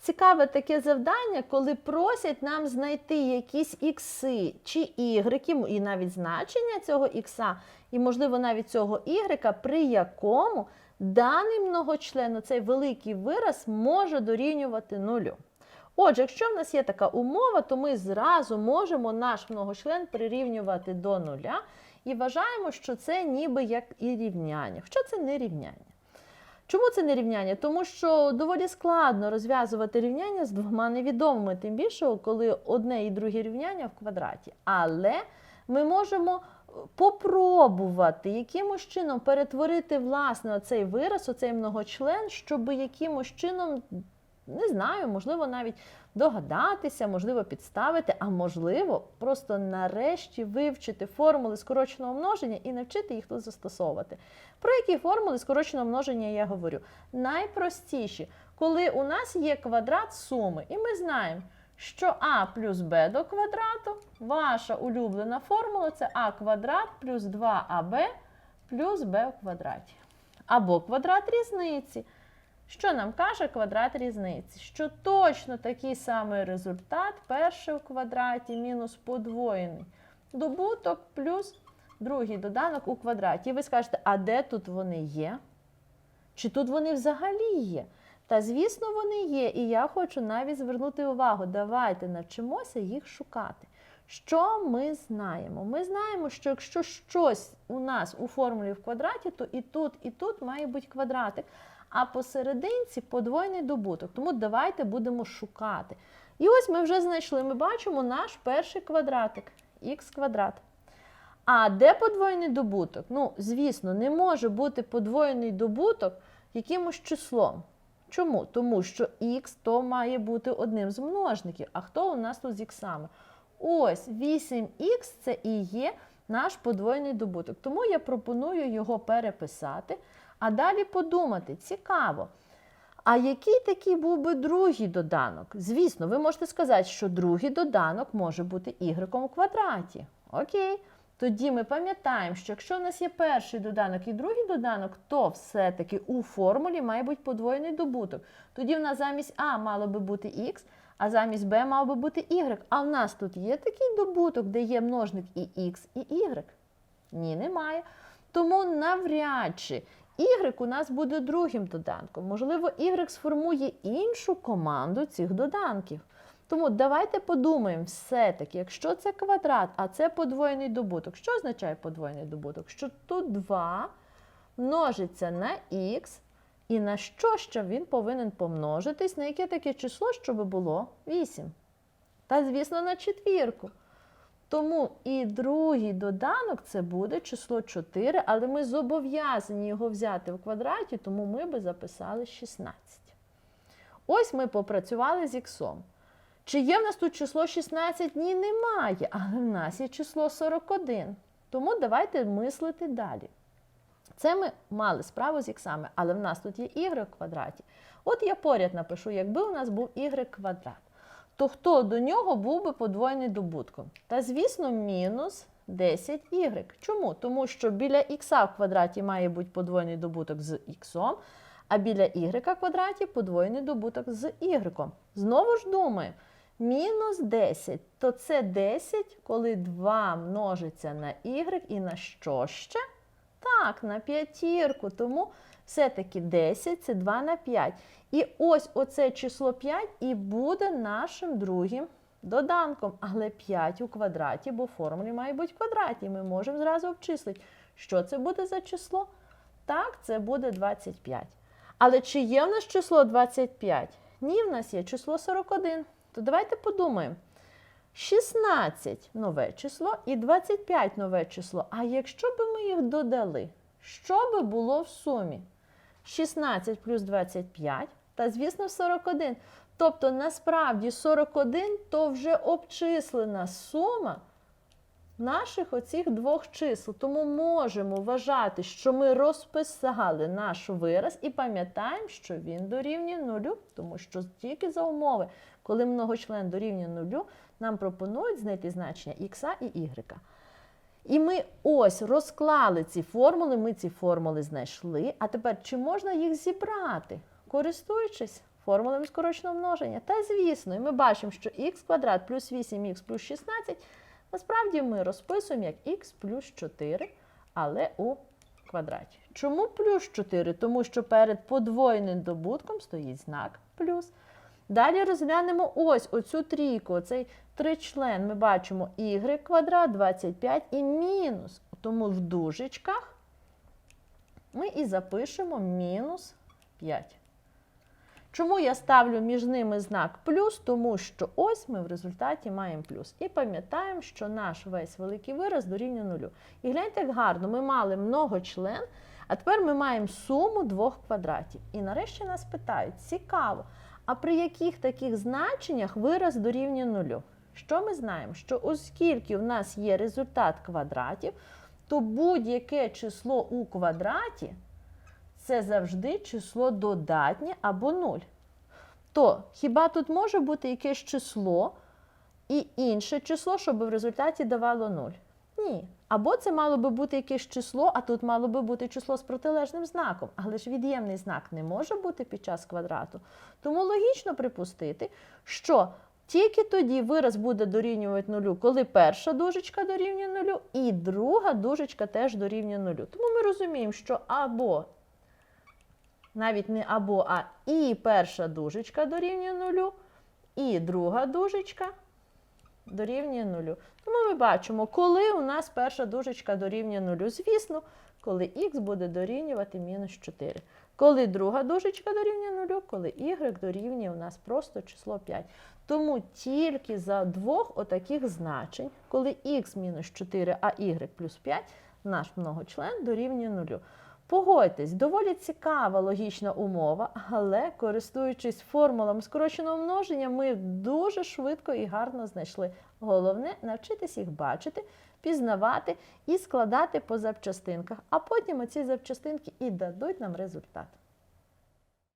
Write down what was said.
цікаве таке завдання, коли просять нам знайти якісь ікси чи ігреки, і навіть значення цього ікса, і, можливо, навіть цього ігрека, при якому даний многочлен, цей великий вираз, може дорівнювати нулю. Отже, якщо в нас є така умова, то ми зразу можемо наш многочлен прирівнювати до нуля і вважаємо, що це ніби як і рівняння. Хоча це не рівняння. Чому це не рівняння? Тому що доволі складно розв'язувати рівняння з двома невідомими, тим більше, коли одне і друге рівняння в квадраті. Але ми можемо попробувати якимось чином перетворити власне оцей вираз, оцей многочлен, щоб якимось чином, не знаю, можливо, навіть догадатися, можливо, підставити, а можливо, просто нарешті вивчити формули скороченого множення і навчити їх тут застосовувати. Про які формули скороченого множення я говорю? Найпростіші, коли у нас є квадрат суми, і ми знаємо, що а плюс b до квадрату, ваша улюблена формула це а квадрат плюс 2аб плюс b у квадраті. Або квадрат різниці. Що нам каже квадрат різниці? Що точно такий самий результат перший у квадраті мінус подвоєний добуток плюс другий доданок у квадраті. І ви скажете, а де тут вони є? Чи тут вони взагалі є? Та, звісно, вони є. І я хочу навіть звернути увагу. Давайте навчимося їх шукати. Що ми знаємо? Ми знаємо, що якщо щось у нас у формулі в квадраті, то і тут, і тут має бути квадратик. А посерединці подвойний добуток. Тому давайте будемо шукати. І ось ми вже знайшли, ми бачимо наш перший квадратик х квадрат. А де подвоєний добуток? Ну, звісно, не може бути подвоєний добуток якимось числом. Чому? Тому що х то має бути одним з множників. А хто у нас тут з іксами? Ось 8х це і є наш подвоєний добуток. Тому я пропоную його переписати. А далі подумати, цікаво. А який такий був би другий доданок? Звісно, ви можете сказати, що другий доданок може бути y у квадраті. Окей. Тоді ми пам'ятаємо, що якщо у нас є перший доданок і другий доданок, то все-таки у формулі має бути подвоєний добуток. Тоді в нас замість А мало би бути х, а замість Б мав би бути y. А в нас тут є такий добуток, де є множник і х, і y? Ні, немає. Тому навряд чи y у нас буде другим доданком. Можливо, y сформує іншу команду цих доданків. Тому давайте подумаємо, все-таки, якщо це квадрат, а це подвоєний добуток. Що означає подвоєний добуток? Що тут 2 множиться на х, і на що ще він повинен помножитись, на яке таке число, щоб було 8. Та, звісно, на четвірку. Тому і другий доданок це буде число 4, але ми зобов'язані його взяти в квадраті, тому ми би записали 16. Ось ми попрацювали з іксом. Чи є в нас тут число 16? Ні, немає, але в нас є число 41. Тому давайте мислити далі. Це ми мали справу з іксами, але в нас тут є y в квадраті. От я поряд напишу, якби у нас був y квадрат, то хто до нього був би подвоєний добутком? Та, звісно, мінус 10y. Чому? Тому що біля х в квадраті має бути подвоєний добуток з х, а біля y квадраті подвоєний добуток з y. Знову ж думаємо, мінус 10, то це 10, коли 2 множиться на y і на що ще? Так, на п'ятірку. Тому все-таки 10 це 2 на 5. І ось оце число 5 і буде нашим другим доданком. Але 5 у квадраті, бо формулі має бути в квадраті. Ми можемо зразу обчислити, що це буде за число. Так, це буде 25. Але чи є в нас число 25? Ні, в нас є число 41. То давайте подумаємо. 16 нове число і 25 нове число. А якщо б ми їх додали, що би було в сумі? 16 плюс 25 та, звісно, 41. Тобто, насправді 41 то вже обчислена сума наших оцих двох чисел. Тому можемо вважати, що ми розписали наш вираз і пам'ятаємо, що він дорівнює нулю, тому що тільки за умови, коли многочлен дорівнює нулю, нам пропонують знайти значення х і y. І ми ось розклали ці формули, ми ці формули знайшли. А тепер чи можна їх зібрати, користуючись формулами скороченого множення. Та звісно, і ми бачимо, що х квадрат плюс 8х плюс 16 насправді ми розписуємо як х плюс 4, але у квадраті. Чому плюс 4? Тому що перед подвоєним добутком стоїть знак плюс. Далі розглянемо ось оцю трійку, оцей тричлен. Ми бачимо y квадрат 25 і мінус. Тому в дужечках ми і запишемо мінус 5. Чому я ставлю між ними знак плюс? Тому що ось ми в результаті маємо плюс. І пам'ятаємо, що наш весь великий вираз дорівнює нулю. І гляньте, як гарно, ми мали многочлен, а тепер ми маємо суму двох квадратів. І нарешті нас питають: цікаво, а при яких таких значеннях вираз дорівнює нулю? Що ми знаємо? Що оскільки в нас є результат квадратів, то будь-яке число у квадраті це завжди число додатнє або 0. То хіба тут може бути якесь число і інше число, щоб в результаті давало 0? Ні. Або це мало би бути якесь число, а тут мало би бути число з протилежним знаком. Але ж від'ємний знак не може бути під час квадрату. Тому логічно припустити, що тільки тоді вираз буде дорівнювати нулю, коли перша дужечка дорівнює нулю, і друга дужечка теж дорівнює нулю. Тому ми розуміємо, що або навіть не або, а і перша дужечка дорівнює нулю, і друга дужечка дорівнює нулю. Тому ми бачимо, коли у нас перша дужечка дорівнює нулю, звісно, коли х буде дорівнювати мінус 4. Коли друга дужечка дорівнює нулю, коли y дорівнює у нас просто число 5. Тому тільки за двох отаких значень, коли х мінус 4, а y плюс 5, наш многочлен дорівнює нулю. Погодьтесь, доволі цікава логічна умова, але користуючись формулами скороченого множення, ми дуже швидко і гарно знайшли. Головне навчитись їх бачити, пізнавати і складати по запчастинках, а потім оці запчастинки і дадуть нам результат.